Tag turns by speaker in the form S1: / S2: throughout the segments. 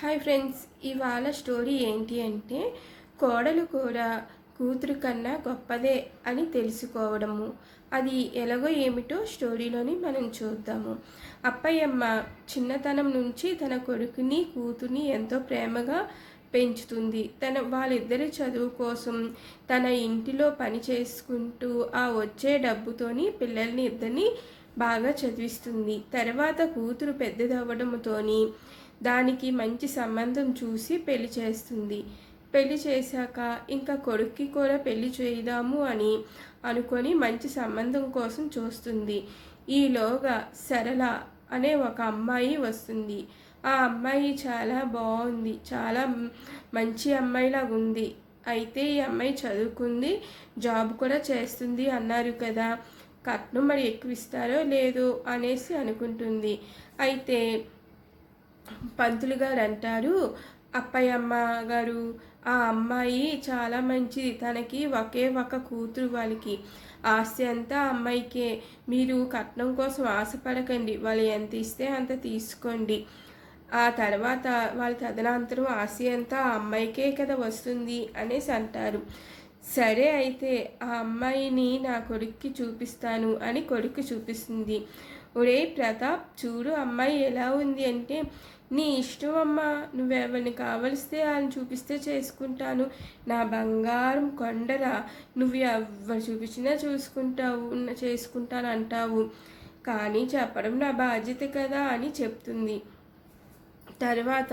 S1: Hi friends ఇవాళ story ఏంటి అంటే కోడలు కూడా కూతురు కన్నా గొప్పదే అని తెలుసుకోవడము. అది ఎలాగో ఏమిటో స్టోరీలోని మనం చూద్దాము. అప్పయ్యమ్మ చిన్నతనం నుంచి తన కొడుకుని కూతుర్ని ఎంతో ప్రేమగా పెంచుతుంది. తన వాళ్ళిద్దరి చదువు కోసం తన ఇంటిలో పని చేసుకుంటూ ఆ వచ్చే డబ్బుతోని పిల్లల్ని ఇద్దరిని బాగా చదివిస్తుంది. తర్వాత కూతురు పెద్దదవ్వడంతోని దానికి మంచి సంబంధం చూసి పెళ్ళి చేస్తుంది. పెళ్ళి చేశాక ఇంకా కొడుక్కి కూడా పెళ్ళి చేద్దాము అని అనుకొని మంచి సంబంధం కోసం చూస్తుంది. ఈలోగా సరళ అనే ఒక అమ్మాయి వస్తుంది. ఆ అమ్మాయి చాలా బాగుంది. చాలా మంచి అమ్మాయిలాగా ఉంది. అయితే ఈ అమ్మాయి చదువుకుంది జాబ్ కూడా చేస్తుంది అన్నారు కదా. కట్నం మరి ఎక్కువ ఇస్తారో లేదో అనేసి అనుకుంటుంది. అయితే పంతులు గారు అంటారు అప్పయ్యమ్మ గారు ఆ అమ్మాయి చాలా మంచిది. తనకి ఒకే ఒక కూతురు వాళ్ళకి. ఆస్తి అంతా అమ్మాయికే. మీరు కట్నం కోసం ఆశపడకండి. వాళ్ళు ఎంత ఇస్తే అంత తీసుకోండి. ఆ తర్వాత వాళ్ళ తదనంతరం ఆస్తి అంతా ఆ అమ్మాయికే కదా వస్తుంది అనేసి అంటారు. సరే అయితే ఆ అమ్మాయిని నా కొడుక్కి చూపిస్తాను అని కొడుకు చూపిస్తుంది. ఒరే ప్రతాప్ చూడు అమ్మాయి ఎలా ఉంది అంటే నీ ఇష్టం అమ్మా నువ్వెవరిని కావలిస్తే వాళ్ళని చూపిస్తే చేసుకుంటాను. నా బంగారం కొండరా నువ్వు ఎవరు చూపించినా చూసుకుంటావు చేసుకుంటాను అంటావు. కానీ చెప్పడం నా బాధ్యత కదా అని చెప్తుంది. తర్వాత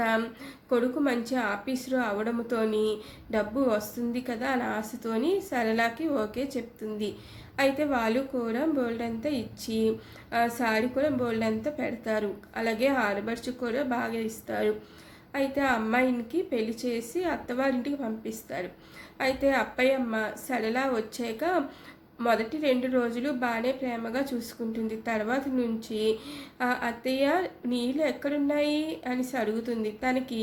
S1: కొడుకు మంచి ఆఫీసరు అవడంతోని డబ్బు వస్తుంది కదా అని ఆశతోని సరళకి ఓకే చెప్తుంది. అయితే వాళ్ళు కూడా బోల్డ్ అంతా ఇచ్చి సారీ కూడా బోల్డ్ అంతా పెడతారు. అలాగే హార్బర్స్ కూడా బాగా ఇస్తారు. అయితే ఆ అమ్మాయినికి పెళ్ళి చేసి అత్తవారింటికి పంపిస్తారు. అయితే అప్పయ్యమ్మ సడలా వచ్చాక మొదటి రెండు రోజులు బాగానే ప్రేమగా చూసుకుంటుంది. తర్వాత నుంచి ఆ అత్తయ్య నీళ్ళు ఎక్కడున్నాయి? అని అడుగుతుంది. తనకి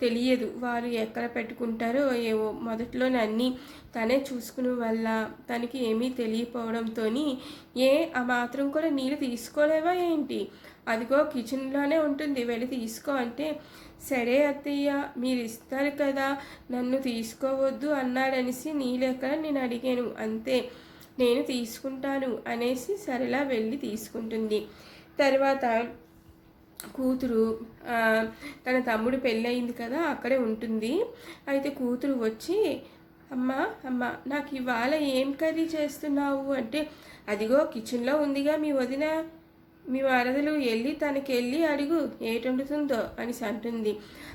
S1: తెలియదు వారు ఎక్కడ పెట్టుకుంటారో ఏవో మొదట్లోనన్నీ తనే చూసుకునే వల్ల తనకి ఏమీ తెలియపోవడంతో ఏ ఆ మాత్రం కూడా నీళ్ళు తీసుకోలేవా ఏంటి? అదిగో కిచెన్లోనే ఉంటుంది వెళ్ళి తీసుకో అంటే సరే అత్తయ్య మీరు ఇస్తారు కదా నన్ను తీసుకోవద్దు అన్నాడనేసి నీళ్ళెక్కడ నేను అడిగాను. అంతే. నేను తీసుకుంటాను అనేసి సరళ వెళ్ళి తీసుకుంటుంది. తర్వాత కూతురు తన తమ్ముడు పెళ్ళయింది కదా అక్కడే ఉంటుంది. అయితే కూతురు వచ్చి అమ్మ అమ్మ నాకు ఇవాళ ఏం కర్రీ చేస్తున్నావు? అంటే అదిగో కిచెన్లో ఉందిగా మీ వదిన. మీ వరదలు వెళ్ళి తనకి వెళ్ళి అడుగు ఏటి వండుతుందో అని అంటుంది.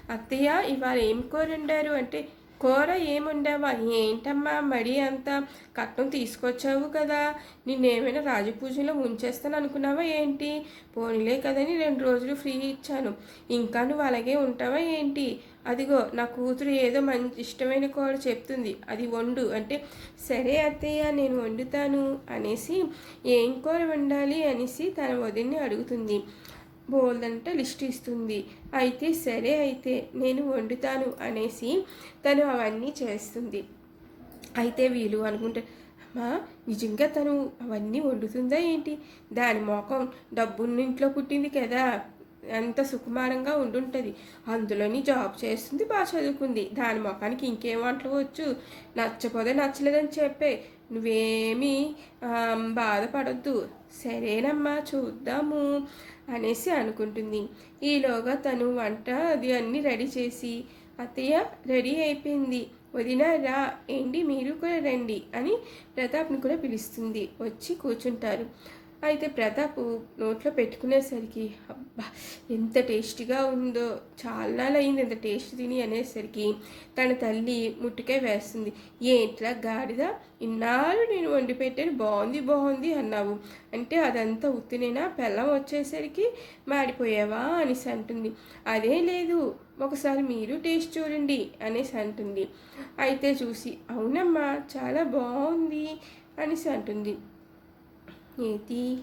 S1: అత్తయ్య ఇవాళ ఏం కూర వండారు? అంటే కూర ఏముండవా? ఏంటమ్మా మడి అంత కట్నం తీసుకొచ్చావు కదా. నిన్నేమైనా రాజపూజలో ఉంచేస్తాను అనుకున్నావా ఏంటి? పోనీలే కదని రెండు రోజులు ఫ్రీ ఇచ్చాను. ఇంకా నువ్వు అలాగే ఉంటావా ఏంటి? అదిగో నా కూతురు ఏదో మంచి ఇష్టమైన కూర చెప్తుంది. అది వండు. అంటే సరే అత్తయ్య నేను వండుతాను అనేసి ఏం కూర వండాలి అనేసి తన వదిన్ని అడుగుతుంది. బోల్దంట లిస్ట్ ఇస్తుంది అయితే సరే అయితే నేను వండుతాను అనేసి తను అవన్నీ చేస్తుంది. అయితే వీలు అనుకుంటే అమ్మా నిజంగా తను అవన్నీ వండుతుందా ఏంటి? దాని మొఖం డబ్బున్నింట్లో పుట్టింది కదా. ఎంత సుకుమారంగా ఉండుంటుంది. అందులోని జాబ్ చేస్తుంది బాగా చదువుకుంది. దాని మొఖానికి ఇంకేం వంటలు వచ్చు నచ్చపోతే నచ్చలేదని చెప్పే. నువ్వేమీ బాధపడద్దు. సరేనమ్మా చూద్దాము. అనేసి అనుకుంటుంది. ఈలోగా తను వంట అది అన్నీ రెడీ చేసి అత్తయ్య రెడీ అయిపోయింది. వదిన రా. ఏంటి? మీరు కూడా రండి అని ప్రతాప్ని కూడా పిలుస్తుంది. వచ్చి కూర్చుంటారు. అయితే ప్రతాప్ నోట్లో పెట్టుకునేసరికి అబ్బా ఎంత టేస్టీగా ఉందో చాలా అయింది ఎంత టేస్ట్ తిని అనేసరికి తన తల్లి ముట్టుకే వేస్తుంది. ఏంట్లా గాడిద ఇన్నాళ్ళు నేను వండి పెట్టాను బాగుంది బాగుంది అన్నావు. అంటే అదంతా ఉత్తినైనా? బెల్లం వచ్చేసరికి మాడిపోయావా? అనేసి అంటుంది. అదే లేదు ఒకసారి మీరు టేస్ట్ చూడండి అనేసి అంటుంది. అయితే చూసి అవునమ్మా చాలా బాగుంది అనేసి అంటుంది. ఏంటి?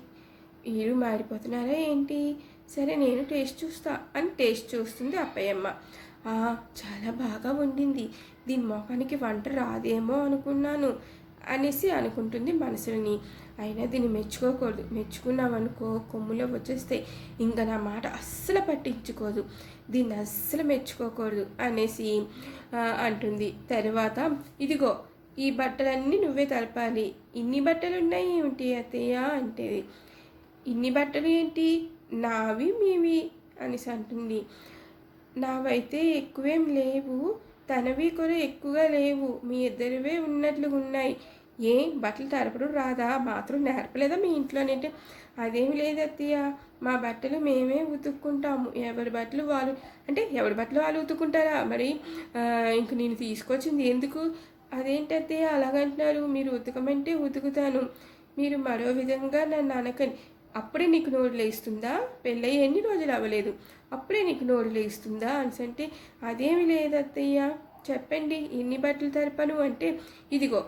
S1: వీరు మారిపోతున్నారా ఏంటి? సరే నేను టేస్ట్ చూస్తా అని టేస్ట్ చూస్తుంది అప్పయ్యమ్మ. చాలా బాగా వండింది. దీని మొఖానికి వంట రాదేమో అనుకున్నాను అనేసి అనుకుంటుంది మనసుని అయినా దీన్ని మెచ్చుకోకూడదు. మెచ్చుకున్నామనుకో కొమ్ములో వచ్చేస్తే ఇంకా నా మాట అస్సలు పట్టించుకోదు. దీన్ని అస్సలు మెచ్చుకోకూడదు అనేసి అంటుంది. తర్వాత ఇదిగో ఈ బట్టలన్నీ నువ్వే తలపాలి. ఇన్ని బట్టలు ఉన్నాయి ఏమిటి అత్తయ్య అంటే ఇన్ని బట్టలు ఏంటి? నావి మీవి అనేసి అంటుంది. నావైతే ఎక్కువేం లేవు. తనవి కూడా ఎక్కువగా లేవు. మీ ఇద్దరివే ఉన్నట్లు ఉన్నాయి ఏ? బట్టలు తరపడం రాదా? బాత్రూమ్ నేర్పలేదా మీ ఇంట్లోనంటే అదేమి లేదు అత్తయ్య. మా బట్టలు మేమే ఉతుక్కుంటాము. ఎవరి బట్టలు వాళ్ళు అంటే ఎవరి బట్టలు వాళ్ళు ఉతుక్కుంటారా? మరి ఇంక నేను తీసుకొచ్చింది ఎందుకు? అదేంటి అలాగంటున్నారు మీరు ఉతకమంటే ఉతుకుతాను. మీరు మరో విధంగా నన్ను అనకండి. అప్పుడే నీకు నోరు లేస్తుందా? పెళ్ళయి ఎన్ని రోజులు అవ్వలేదు. అప్పుడే నీకు నోరు లేస్తుందా? అనేసి అంటే అదేమి లేదు అత్తయ్య చెప్పండి ఎన్ని బట్టలు తరపను అంటే ఇదిగో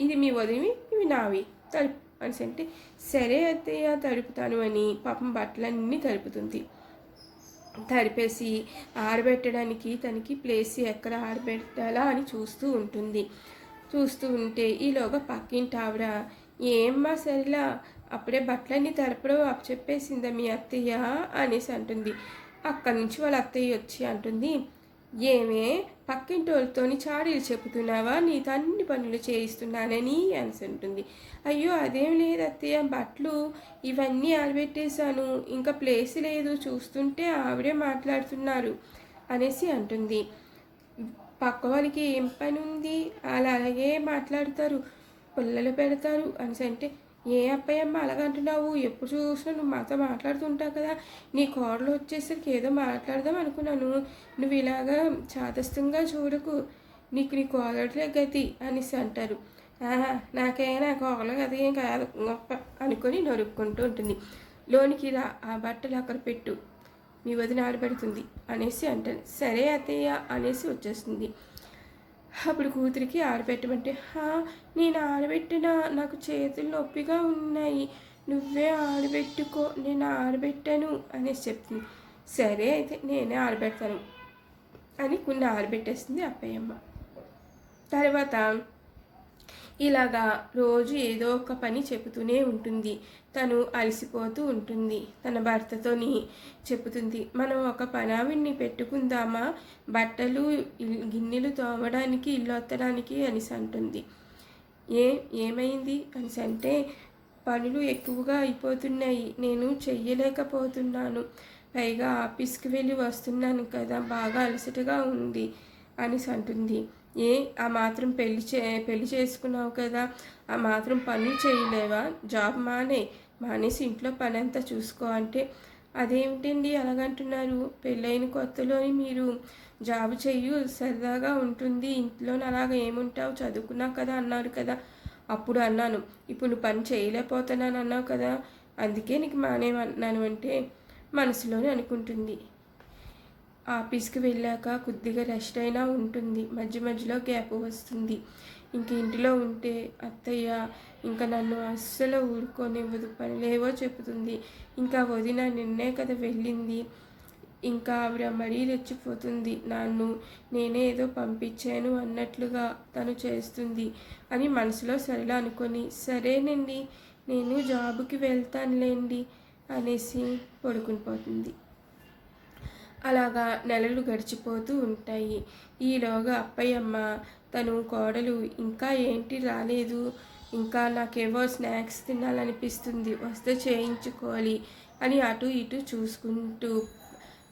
S1: ఇది మీ వదివి ఇవి నావి. తలుపు అనేసి అంటే సరే అత్తయ్య తడుపుతాను అని పాపం బట్టలన్నీ తలుపుతుంది తడిపేసి ఆరబెట్టడానికి తనకి ప్లేస్ ఎక్కడ ఆరబెట్టాలా అని చూస్తూ ఉంటుంది. చూస్తూ ఉంటే ఈలోగా పక్కింటి ఆవిడ ఏమ్మా సరిలా అప్పుడే బట్టలన్నీ తడపడం చెప్పేసిందా మీ అత్తయ్య? అనేసి అంటుంది. అక్కడి నుంచి వాళ్ళ అత్తయ్య వచ్చి అంటుంది ఏమే పక్కింటి వాళ్ళతోని చాడీలు చెబుతున్నావా నీతో అన్ని పనులు చేయిస్తున్నానని అనుకుంటుంది అయ్యో అదేం లేదు అత్తయ్య బట్టలు ఇవన్నీ ఆరబెట్టేశాను. ఇంకా ప్లేస్ లేదు చూస్తుంటే ఆవిడే మాట్లాడుతున్నారు అనేసి అంటుంది. పక్క వాళ్ళకి ఏం పని ఉంది అలా అలాగే మాట్లాడతారు. పుల్లలు పెడతారు అనేసి అంటే ఏ అబ్బాయి అమ్మ అలాగంటున్నావు? ఎప్పుడు చూసినా నువ్వు మాతో మాట్లాడుతుంటావు కదా. నీ కోడలు వచ్చేసరికి ఏదో మాట్లాడదాం అనుకున్నాను. నువ్వు ఇలాగా చాదస్తంగా చూడకు. నీకు నీ కోడలే గతి అనేసి అంటారు. "ఆహా, కోడలు గది ఏం కాదు. గొప్ప అనుకొని నొరుక్కుంటూ ఉంటుంది. లోనికి రా ఆ బట్టలు అక్కడ పెట్టు. మీ వదిన ఆడబెడుతుంది అనేసి అంటాను. సరే అత్తయ్య అనేసి వచ్చేస్తుంది. అప్పుడు కూతురికి ఆడబెట్టమంటే "హా, నేను ఆడబెట్టిన నాకు చేతులు నొప్పిగా ఉన్నాయి. నువ్వే ఆడబెట్టుకో నేను ఆడబెట్టాను అనేసి చెప్తుంది. సరే అయితే నేనే ఆడబెడతాను అని కొన్ని ఆడబెట్టేస్తుంది అప్పయ్యమ్మ తర్వాత ఇలాగా రోజు ఏదో ఒక పని చెబుతూనే ఉంటుంది. తను అలసిపోతూ ఉంటుంది. తన భర్తతోని చెబుతుంది. మనం ఒక పనావిని పెట్టుకుందామా? బట్టలు గిన్నెలు తోమడానికి ఇల్లు వత్తడానికి అనేసి అంటుంది. ఏ ఏమైంది? అనేసి అంటే పనులు ఎక్కువగా అయిపోతున్నాయి. నేను చెయ్యలేకపోతున్నాను. పైగా ఆఫీస్కి వెళ్ళి వస్తున్నాను కదా బాగా అలసటగా ఉంది. అనేసి అంటుంది. ఏ ఆ మాత్రం పెళ్ళి చే పెళ్ళి చేసుకున్నావు కదా ఆ మాత్రం పనులు చేయలేవా? జాబ్ మానే మానేసి ఇంట్లో పని అంతా చూసుకో అంటే అదేమిటండి అలాగంటున్నారు? పెళ్ళైన కొత్తలోని మీరు జాబ్ చెయ్యు సరదాగా ఉంటుంది. ఇంట్లో అలాగ ఏముంటావు? చదువుకున్నావు కదా అన్నారు కదా. అప్పుడు అన్నాను. ఇప్పుడు నువ్వు పని చేయలేకపోతున్నాను అన్నావు కదా. అందుకే నీకు మానేమన్నాను అంటే మనసులోనే అనుకుంటుంది. ఆఫీస్కి వెళ్ళాక కొద్దిగా రెస్ట్ అయినా ఉంటుంది. మధ్య మధ్యలో గ్యాప్ వస్తుంది. ఇంక ఇంటిలో ఉంటే అత్తయ్య ఇంకా నన్ను అస్సలు ఊరుకోనివ్వదు. పనులేవో చెబుతుంది. ఇంకా వదిన నిన్నే కదా వెళ్ళింది. ఇంకా ఆవిడ మరీ రెచ్చిపోతుంది. నన్ను నేనే ఏదో పంపించాను అన్నట్లుగా తను చేస్తుంది అని మనసులో సరిలా అనుకొని సరేనండి నేను జాబుకి వెళ్తానులేండి అనేసి పడుకుని పోతుంది. అలాగా నెలలు గడిచిపోతూ ఉంటాయి. ఈలోగా అప్పయ్యమ్మ తను కోడలు ఇంకా ఏంటి రాలేదు. ఇంకా నాకేవో స్నాక్స్ తినాలనిపిస్తుంది వస్తే చేయించుకోవాలి అని అటు ఇటు చూసుకుంటూ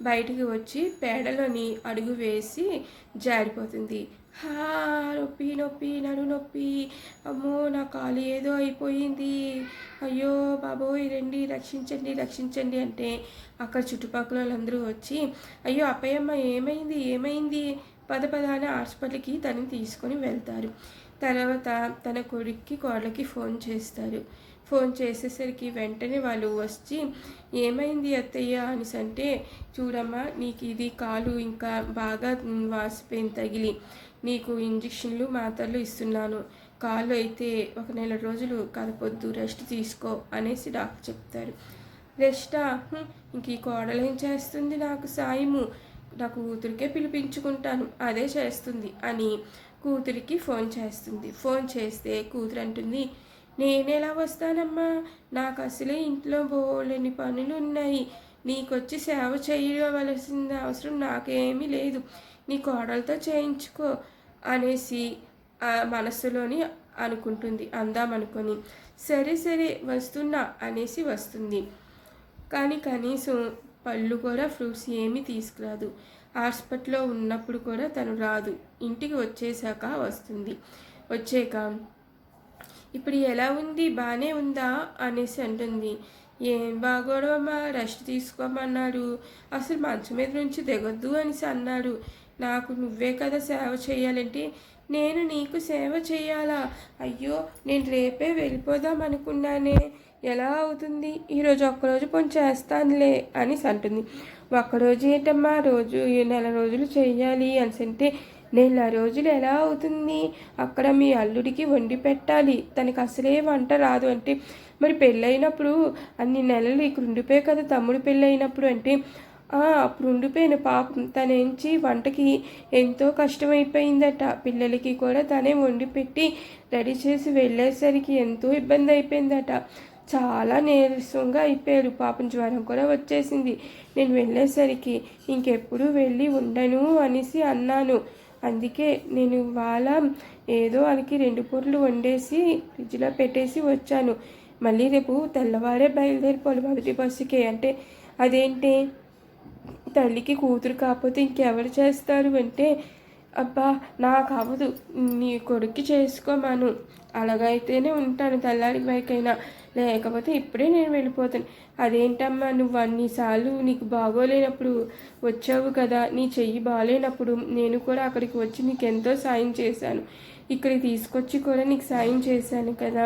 S1: బయటికి వచ్చి పేడలోని అడుగు వేసి జారిపోతుంది. హా నొప్పి నొప్పి నడు నొప్పి. అమ్మో నా కాలు ఏదో అయిపోయింది. అయ్యో బాబోయ్ రండి రక్షించండి రక్షించండి అంటే అక్కడ చుట్టుపక్కల వాళ్ళందరూ వచ్చి అయ్యో అప్పయ్యమ్మ ఏమైంది ఏమైంది? పద పద హాస్పిటల్కి తనని తీసుకొని వెళ్తారు. తర్వాత తన కొడుక్కి కోడలకి ఫోన్ చేస్తారు. ఫోన్ చేసేసరికి వెంటనే వాళ్ళు వచ్చి ఏమైంది అత్తయ్య? అనేసి అంటే చూడమ్మా నీకు ఇది కాలు ఇంకా బాగా వాసిపోయింది తగిలి. నీకు ఇంజక్షన్లు మాత్రలు ఇస్తున్నాను. కాలు అయితే ఒక నెల రోజులు కదపొద్దు రెస్ట్ తీసుకో అనేసి డాక్టర్ చెప్తారు. రెస్టా? ఇంక ఈ కోడలు ఏం చేస్తుంది నాకు సాయము? నా కూతురికే పిలిపించుకుంటాను అదే చేస్తుంది అని కూతురికి ఫోన్ చేస్తుంది. ఫోన్ చేస్తే కూతురు అంటుంది నేను ఎలా వస్తానమ్మా? నాకు అసలే ఇంట్లో బోలేని పనులు ఉన్నాయి నీకొచ్చి సేవ చేయవలసిన అవసరం నాకేమీ లేదు. నీ కోడలతో చేయించుకో అనేసి ఆ మనస్సులోని అనుకుంటుంది. అందామనుకొని సరే సరే వస్తున్నా అనేసి వస్తుంది. కానీ కనీసం పళ్ళు కూడా ఫ్రూట్స్ ఏమీ తీసుకురాదు. హాస్పిటల్లో ఉన్నప్పుడు కూడా తను రాదు. ఇంటికి వచ్చేసాక వస్తుంది. వచ్చాక ఇప్పుడు ఎలా ఉంది? బాగానే ఉందా? అనేసి అంటుంది. ఏం బాగోడమ్మా రెస్ట్ తీసుకోమన్నాడు. అసలు మంచం మీద నుంచి దిగొద్దు అనేసి అన్నాడు. నాకు నువ్వే కదా సేవ చేయాలంటే నేను నీకు సేవ చేయాలా? అయ్యో నేను రేపే వెళ్ళిపోదాం అనుకున్నానే. ఎలా అవుతుంది? ఈరోజు ఒక్కరోజు కొంచెం చేస్తానులే అని అంటుంది. ఒక్కరోజు ఏంటమ్మా? రోజు నెల రోజులు చేయాలి అని అంటే నెల రోజులు ఎలా అవుతుంది? అక్కడ మీ అల్లుడికి వండి పెట్టాలి. తనకి అసలే వంట రాదు అంటే మరి పెళ్ళైనప్పుడు అన్ని నెలలు ఇక ఉండిపోయి కదా తమ్ముడు పెళ్ళైనప్పుడు అంటే అప్పుడు ఉండిపోయిన పాపం. తనేంచి వంటకి ఎంతో కష్టమైపోయిందట. పిల్లలకి కూడా తనే వండి పెట్టి రెడీ చేసి వెళ్ళేసరికి ఎంతో ఇబ్బంది అయిపోయిందట. చాలా నీరసంగా అయిపోయారు. పాపం జ్వరం కూడా వచ్చేసింది. నేను వెళ్ళేసరికి ఇంకెప్పుడు వెళ్ళి ఉండను అనేసి అన్నాను. అందుకే నేను ఇవాళ ఏదో వాళ్ళకి రెండు పూటలు వండేసి ఫ్రిడ్జ్లో పెట్టేసి వచ్చాను. మళ్ళీ రేపు తెల్లవారే బయలుదేరిపోవాలి మొదటి బస్సుకే. అంటే అదేంటి? తల్లికి కూతురు కాకపోతే ఇంకెవరు చేస్తారు అంటే అబ్బా నాకు అవ్వదు. నీ కొడుక్కి చేసుకోమాను. అలాగైతేనే ఉంటాను తెల్లారి బైకైనా లేకపోతే ఇప్పుడే నేను వెళ్ళిపోతాను. అదేంటమ్మా నువ్వు అన్నిసార్లు నీకు బాగోలేనప్పుడు వచ్చావు కదా నీ చెయ్యి బాగాలేనప్పుడు నేను కూడా అక్కడికి వచ్చి నీకు ఎంతో సాయం చేశాను. ఇక్కడికి తీసుకొచ్చి కూడా నీకు సాయం చేశాను కదా.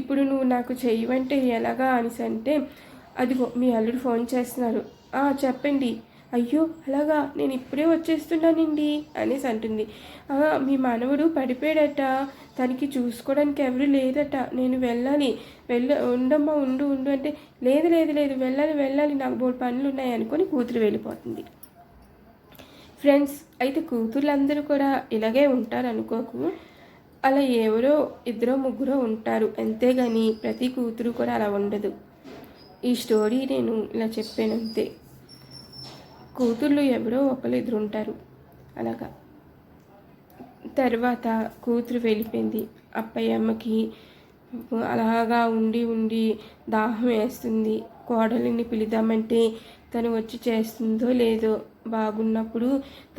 S1: ఇప్పుడు నువ్వు నాకు చెయ్యవంటే ఎలాగా అనిసంటే అదిగో మీ అల్లుడు ఫోన్ చేస్తున్నారు చెప్పండి. అయ్యో అలాగా? నేను ఇప్పుడే వచ్చేస్తున్నానండి అనేసి అంటుంది. మీ మనవడు పడిపోయాడట. తనకి చూసుకోవడానికి ఎవరు లేదట నేను వెళ్ళాలి. వెళ్ళ ఉండమ్మా ఉండు ఉండు అంటే లేదు లేదు లేదు వెళ్ళాలి వెళ్ళాలి నాకు బోడు పనులు ఉన్నాయి అనుకొని కూతురు వెళ్ళిపోతుంది. ఫ్రెండ్స్ అయితే కూతుర్లందరూ కూడా ఇలాగే ఉంటారు అనుకోకు అలా ఎవరో ఇద్దరో ముగ్గురో ఉంటారు. అంతేగాని ప్రతి కూతురు కూడా అలా ఉండదు. ఈ స్టోరీ నేను ఇలా చెప్పాను అంతే. కూతుర్లు ఎవరో ఒకరు ఎదురుంటారు అలాగా. తర్వాత కూతురు వెళ్ళిపోయింది. అప్పయ్యమ్మకి అలాగా ఉండి ఉండి దాహం వేస్తుంది. కోడలిని పిలుదామంటే తను వచ్చి చేస్తుందో లేదో బాగున్నప్పుడు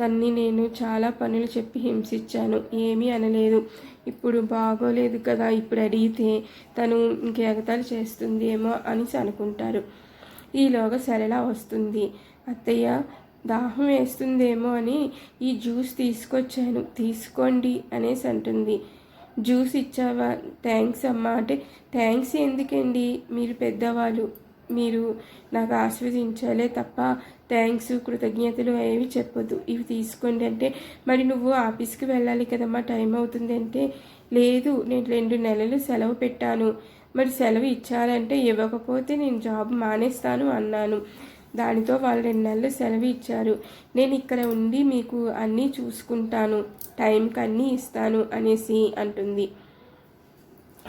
S1: తన్ని నేను చాలా పనులు చెప్పి హింసించాను. ఏమీ అనలేదు. ఇప్పుడు బాగోలేదు కదా ఇప్పుడు అడిగితే తను ఇంకెగతాలు చేస్తుందేమో అని అనుకుంటారు. ఈలోగా సరళ వస్తుంది. అత్తయ్య దాహం వేస్తుందేమో అని ఈ జ్యూస్ తీసుకొచ్చాను. తీసుకోండి అనేసి అంటుంది. జ్యూస్ ఇచ్చావా? థ్యాంక్స్ అమ్మా. అంటే థ్యాంక్స్ ఎందుకండి? మీరు పెద్దవాళ్ళు. మీరు నాకు ఆస్వాదించాలే తప్ప థ్యాంక్స్ కృతజ్ఞతలు ఏవి చెప్పొద్దు. ఇవి తీసుకోండి అంటే మరి నువ్వు ఆఫీస్కి వెళ్ళాలి కదమ్మా. టైం అవుతుంది అంటే లేదు నేను రెండు నెలలు సెలవు పెట్టాను. మరి సెలవు ఇచ్చారంటే ఇవ్వకపోతే నేను జాబ్ మానేస్తాను అన్నాను. దానితో వాళ్ళు రెండు నెలలు సెలవు ఇచ్చారు. నేను ఇక్కడ ఉండి మీకు అన్నీ చూసుకుంటాను. టైంకి అన్నీ ఇస్తాను అనేసి అంటుంది.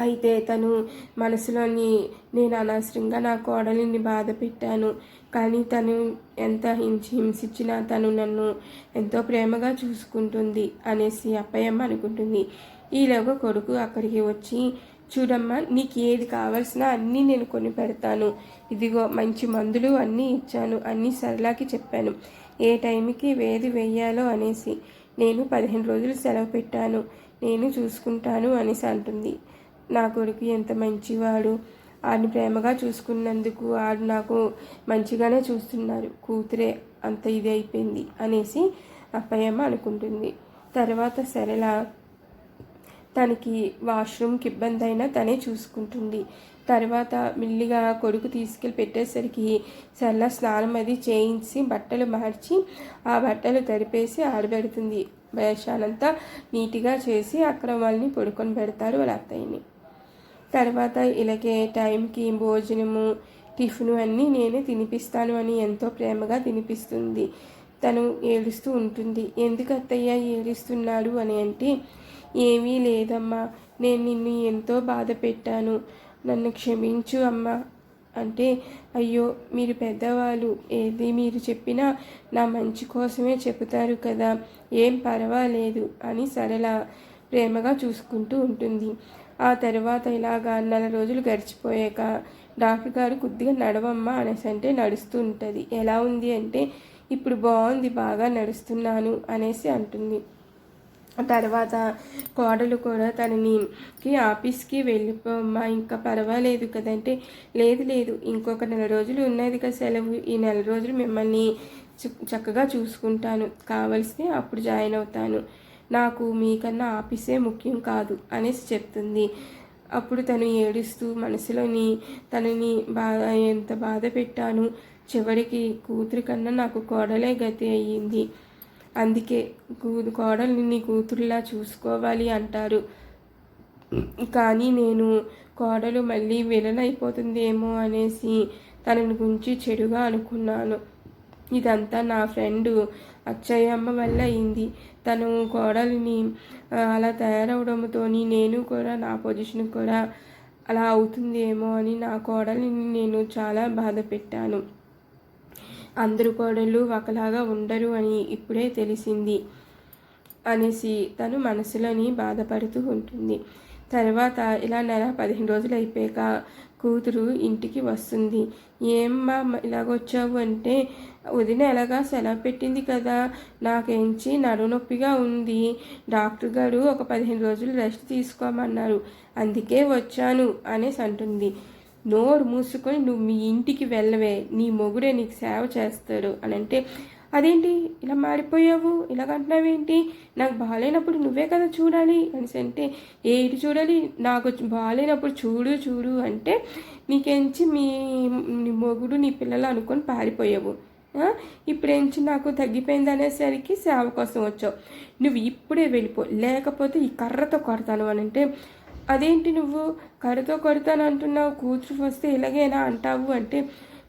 S1: అయితే తను మనసులోని నేను అనవసరంగా నా కోడలిని బాధ పెట్టాను. కానీ తను ఎంత హింసి హింసించినా తను నన్ను ఎంతో ప్రేమగా చూసుకుంటుంది అనేసి అప్పయమ్మ అనుకుంటుంది. ఈలోగా కొడుకు అక్కడికి వచ్చి చూడమ్మా నీకు ఏది కావాల్సిన అన్నీ నేను కొని పెడతాను ఇదిగో మంచి మందులు అన్నీ ఇచ్చాను అన్నీ సరళాకి చెప్పాను. ఏ టైంకి వేది వేయాలో అనేసి. నేను పదిహేను రోజులు సెలవు పెట్టాను నేను చూసుకుంటాను అనేసి అంటుంది. నా కొడుకు ఎంత మంచివాడు. ఆడిని ప్రేమగా చూసుకున్నందుకు ఆడు నాకు మంచిగానే చూస్తున్నారు కూతురే అంత ఇది అయిపోయింది అనేసి అప్పయ్యమ్మ అనుకుంటుంది. తర్వాత సరళ తనకి వాష్రూమ్కి ఇబ్బంది అయినా తనే చూసుకుంటుంది. తర్వాత మిల్లిగా కొడుకు తీసుకెళ్ళి పెట్టేసరికి చల్ల స్నానం అది చేయించి బట్టలు మార్చి ఆ బట్టలు తరిపేసి ఆడబెడుతుంది వేషాలంతా నీట్గా చేసి అక్కడ వాళ్ళని పడుకొని పెడతారు వాళ్ళ అత్తయ్యని. తర్వాత ఇలాగే టైంకి భోజనము టిఫిన్ అన్నీ నేనే తినిపిస్తాను అని ఎంతో ప్రేమగా తినిపిస్తుంది. తను ఏడుస్తూ ఉంటుంది. ఎందుకు అత్తయ్య ఏడుస్తున్నాడు? అని అంటే ఏమీ లేదమ్మా. నేను నిన్ను ఎంతో బాధ పెట్టాను. నన్ను క్షమించు అమ్మా. అంటే అయ్యో మీరు పెద్దవాళ్ళు. ఏది మీరు చెప్పినా నా మంచి కోసమే చెబుతారు కదా. ఏం పర్వాలేదు అని సరళ ప్రేమగా చూసుకుంటూ ఉంటుంది. ఆ తర్వాత ఇలాగా నెల రోజులు గడిచిపోయాక డాక్టర్ గారు కొద్దిగా నడవమ్మా అనేసి అంటే నడుస్తూ ఉంటుంది ఎలా ఉంది అంటే ఇప్పుడు బాగుంది బాగా నడుస్తున్నాను అనేసి అంటుంది. తర్వాత కోడలు కూడా తనని ఆఫీస్కి వెళ్ళిపోమ్మా ఇంకా పర్వాలేదు కదంటే లేదు లేదు ఇంకొక నెల రోజులు ఉన్నది కదా సెలవు ఈ నెల రోజులు మిమ్మల్ని చక్కగా చూసుకుంటాను. కావలిస్తే అప్పుడు జాయిన్ అవుతాను. నాకు మీకన్నా ఆఫీసే ముఖ్యం కాదు అనేసి చెప్తుంది. అప్పుడు తను ఏడుస్తూ మనసులోని తనని బాధ ఎంత బాధ పెట్టాను చివరికి కూతురి కన్నా నాకు కోడలే గతి అయ్యింది. అందుకే కోడల్ని నీ కూతురులా చూసుకోవాలి అంటారు. కానీ నేను కోడలు మళ్ళీ విలనైపోతుందేమో అనేసి తనని గురించి చెడుగా అనుకున్నాను. ఇదంతా నా ఫ్రెండు అచ్చయ్యమ్మ వల్ల అయింది. తను కోడలిని అలా తయారవడంతో నేను కూడా నా పొజిషన్ కూడా అలా అవుతుందేమో అని నా కోడలిని నేను చాలా బాధ పెట్టాను అందరు కోడళ్ళు ఒకలాగా ఉండరు అని ఇప్పుడే తెలిసింది అనేసి తను మనసులోని బాధపడుతూ ఉంటుంది. తర్వాత ఇలా నెల పదిహేను రోజులు అయిపోయాక కూతురు ఇంటికి వస్తుంది. ఏమ్మా ఇలాగొచ్చావు అంటే వదిన ఎలాగా సెలవు పెట్టింది కదా? నాకేంచి నడునొప్పిగా ఉంది. డాక్టర్ గారు ఒక పదిహేను రోజులు రెస్ట్ తీసుకోమన్నారు. అందుకే వచ్చాను అనేసి అంటుంది. నోరు మూసుకొని నువ్వు మీ ఇంటికి వెళ్ళవే నీ మొగుడే నీకు సేవ చేస్తాడు అని అంటే అదేంటి? ఇలా మారిపోయావు? ఇలాగంటున్నావేంటి? నాకు బాగాలేనప్పుడు నువ్వే కదా చూడాలి అనేసి అంటే ఏటి చూడాలి? నాకు బాగాలేనప్పుడు చూడు చూడు అంటే నీకెంచి మీ నీ మొగుడు నీ పిల్లలు అనుకొని పారిపోయావు. ఇప్పుడేంచి నాకు తగ్గిపోయింది అనేసరికి సేవ కోసం వచ్చావు. నువ్వు ఇప్పుడే వెళ్ళిపో లేకపోతే ఈ కర్రతో కొడతాను అని అంటే అదేంటి నువ్వు? కర్రతో కొడతాను అంటున్నావు. కూతురు వస్తే ఇలాగేనా అంటావు అంటే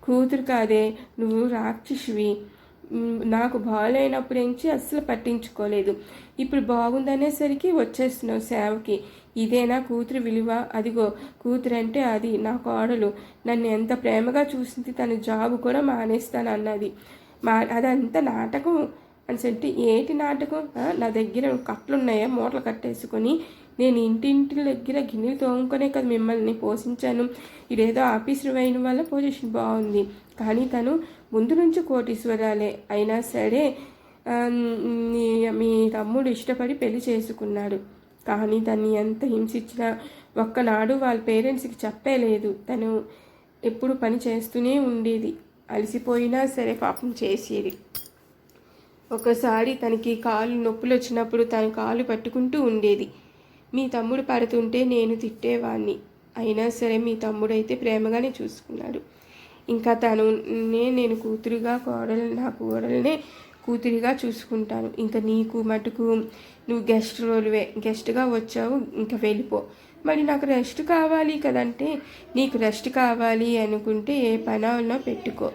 S1: కూతురు కాదే నువ్వు రాక్షసివి. నాకు బాగాలేనప్పుడు నుంచి అస్సలు పట్టించుకోలేదు. ఇప్పుడు బాగుందనేసరికి వచ్చేస్తున్నావు సేవకి. ఇదేనా కూతురు విలువ? అదిగో కూతురు అంటే అది నా కోడలు. నన్ను ఎంత ప్రేమగా చూసింది తన జాబ్ కూడా మానేస్తాను అన్నది మా అదంతా నాటకం. అని అంటే ఏంటి నాటకం? నా దగ్గర కట్లున్నాయా మూటలు కట్టేసుకొని నేను ఇంటింటి దగ్గర గిన్నెలు తోముకునే కదా మిమ్మల్ని పోషించాను. ఇదేదో ఆఫీసర్ అయిన వల్ల పొజిషన్ బాగుంది. కానీ తను ముందు నుంచి కోటీశ్వరాలే. అయినా సరే మీ తమ్ముడు ఇష్టపడి పెళ్ళి చేసుకున్నాడు. కానీ తన్ని ఎంత హింసించినా ఒక్కనాడు వాళ్ళ పేరెంట్స్కి చెప్పలేదు. తను ఎప్పుడు పని చేస్తూనే ఉండేది. అలసిపోయినా సరే పాపం చేసేది. ఒకసారి తనకి కాలు నొప్పులు వచ్చినప్పుడు తన కాలు పట్టుకుంటూ ఉండేది. మీ తమ్ముడు పడుతుంటే నేను తిట్టేవాణ్ణి. అయినా సరే మీ తమ్ముడైతే ప్రేమగానే చూసుకున్నాడు. ఇంకా తను నేను కూతురుగా కోడలు నా కోడలనే కూతురిగా చూసుకుంటాను. ఇంకా నీకు మటుకు నువ్వు గెస్ట్ రోల్వే గెస్ట్గా వచ్చావు ఇంకా వెళ్ళిపో. మరి నాకు రెస్ట్ కావాలి కదంటే నీకు రెస్ట్ కావాలి అనుకుంటే ఏ పనా పెట్టుకో.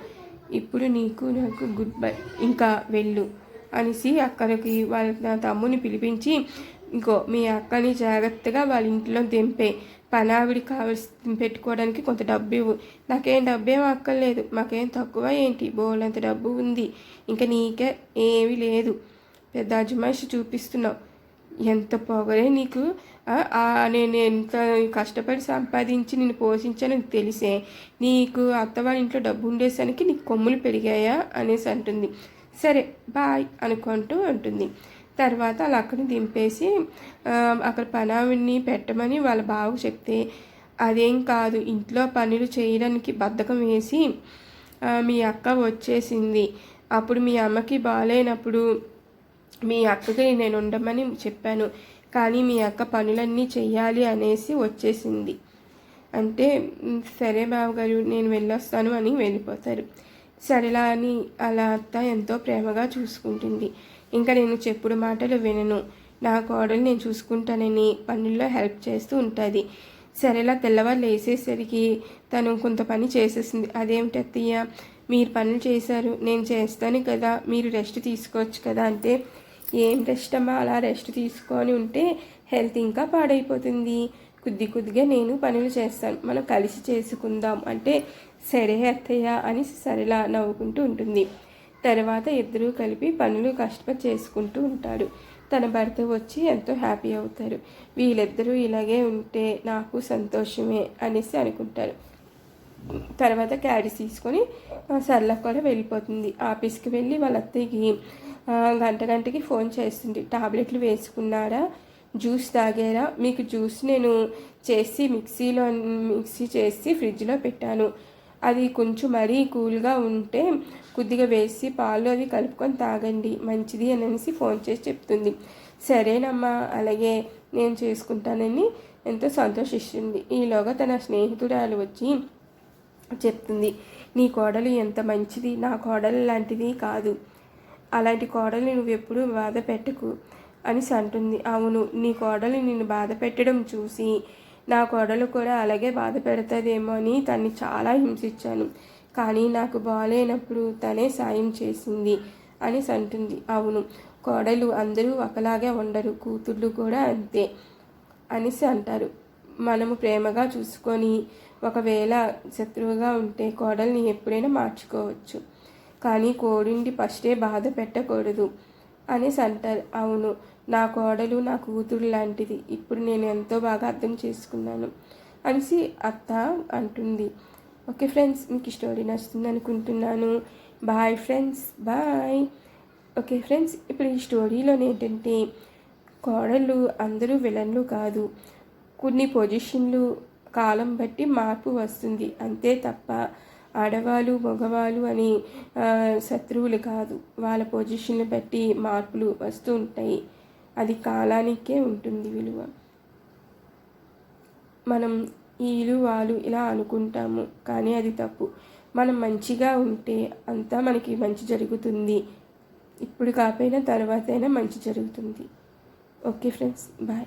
S1: ఇప్పుడు నీకు నాకు గుడ్ బై ఇంకా వెళ్ళు అనేసి అక్కడికి వాళ్ళ నా తమ్ముని పిలిపించి ఇంకో మీ అక్కని జాగ్రత్తగా వాళ్ళ ఇంట్లో దింపే. పనావిడి కావలసి పెట్టుకోవడానికి కొంత డబ్బు ఇవ్వు. నాకేం డబ్బు ఏం అక్కర్లేదు. మాకేం తక్కువ ఏంటి? బోలంత డబ్బు ఉంది. ఇంకా నీకే ఏమీ లేదు. పెద్ద అజమాయిషి చూపిస్తున్నావు. ఎంత పొగరే నీకు? నేను ఎంత కష్టపడి సంపాదించి నేను పోషించాను తెలిసే. నీకు అత్తవాడి ఇంట్లో డబ్బు ఉండేసరికి నీకు కొమ్ములు పెరిగాయా అనేసి అంటుంది. సరే బాయ్ అనుకుంటూ ఉంటుంది. తర్వాత అలా అక్కడిని దింపేసి అక్కడ పనావిని పెట్టమని వాళ్ళ బావకు చెప్తే అదేం కాదు ఇంట్లో పనులు చేయడానికి బద్ధకం వేసి మీ అక్క వచ్చేసింది. అప్పుడు మీ అమ్మకి బాగాలేనప్పుడు మీ అక్కకి నేను ఉండమని చెప్పాను. కానీ మీ అక్క పనులన్నీ చెయ్యాలి అనేసి వచ్చేసింది. అంటే సరే బావగారు నేను వెళ్ళొస్తాను అని వెళ్ళిపోతారు. సరేలా అని అలా అత్త ఎంతో ప్రేమగా చూసుకుంటుంది. ఇంకా నేను చెప్పుడు మాటలు వినను. నా కోడలు నేను చూసుకుంటానని పనుల్లో హెల్ప్ చేస్తూ ఉంటుంది. సరేలా తెల్లవారు లేసేసరికి తను కొంత పని చేసేసింది. అదేమిటి అత్తయ్య? మీరు పనులు చేశారు. నేను చేస్తాను కదా. మీరు రెస్ట్ తీసుకోవచ్చు కదా అంటే ఏం రెస్ట్ అమ్మా అలా రెస్ట్ తీసుకొని ఉంటే హెల్త్ ఇంకా పాడైపోతుంది. కొద్ది కొద్దిగా నేను పనులు చేస్తాను. మనం కలిసి చేసుకుందాం అంటే సరే అత్తయ్య అని సరిలా నవ్వుకుంటూ ఉంటుంది. తర్వాత ఇద్దరూ కలిపి పనులు కష్టపడి చేసుకుంటూ ఉంటాడు తన భర్త వచ్చి ఎంతో హ్యాపీ అవుతారు. వీళ్ళిద్దరూ ఇలాగే ఉంటే నాకు సంతోషమే అనేసి అనుకుంటారు. తర్వాత క్యారీస్ తీసుకొని సర్లకు కూడా వెళ్ళిపోతుంది. ఆఫీస్కి వెళ్ళి వాళ్ళ అత్తయ్యకి గంట గంటకి ఫోన్ చేస్తుంది. టాబ్లెట్లు వేసుకున్నారా? జ్యూస్ తాగారా? మీకు జ్యూస్ నేను చేసి మిక్సీలో మిక్సీ చేసి ఫ్రిడ్జ్లో పెట్టాను. అది కొంచెం మరీ కూల్గా ఉంటే కొద్దిగా వేసి పాలు అవి కలుపుకొని తాగండి మంచిది అనేసి ఫోన్ చేసి చెప్తుంది. సరేనమ్మా అలాగే నేను చేసుకుంటానని ఎంతో సంతోషిస్తుంది. ఈలోగా తన స్నేహితురాలు వచ్చి చెప్తుంది నీ కోడలు ఎంత మంచిది నా కోడలు లాంటిది కాదు. అలాంటి కోడలు నువ్వు ఎప్పుడూ బాధ పెట్టకు అనేసి అంటుంది. అవును నీ కోడలు నిన్ను బాధ పెట్టడం చూసి నా కోడలు కూడా అలాగే బాధ పెడతాదేమో అని తన్ని చాలా హింసించాను. కానీ నాకు బాగాలేనప్పుడు తనే సాయం చేసింది అనేసి అంటుంది. అవును కోడలు అందరూ ఒకలాగే ఉండరు కూతుళ్ళు కూడా అంతే అనేసి అంటారు. మనము ప్రేమగా చూసుకొని ఒకవేళ శత్రువుగా ఉంటే కోడల్ని ఎప్పుడైనా మార్చుకోవచ్చు. కానీ కోడింటి ఫస్టే బాధ పెట్టకూడదు అనేసి అంటారు. అవును నా కోడలు నా కూతురు లాంటిది. ఇప్పుడు నేను ఎంతో బాగా అర్థం చేసుకున్నాను అనేసి అత్త అంటుంది. ఓకే ఫ్రెండ్స్ మీకు ఈ స్టోరీ నచ్చుతుంది అనుకుంటున్నాను. Bye friends bye. Okay friends ఇప్పుడు ఈ స్టోరీలో ఏంటంటే కోడళ్ళు అందరూ విలన్లు కాదు. కొన్ని పొజిషన్లు కాలం బట్టి మార్పు వస్తుంది. అంతే తప్ప ఆడవాళ్ళు మగవాళ్ళు అని శత్రువులు కాదు. వాళ్ళ పొజిషన్లు బట్టి మార్పులు వస్తూ ఉంటాయి. అది కాలానికే ఉంటుంది విలువ. మనం ఈలు వాళ్ళు ఇలా అనుకుంటాము కానీ అది తప్పు. మనం మంచిగా ఉంటే అంతా మనకి మంచి జరుగుతుంది. ఇప్పుడు కాకపోయినా తర్వాత అయినా మంచి జరుగుతుంది. Okay friends bye.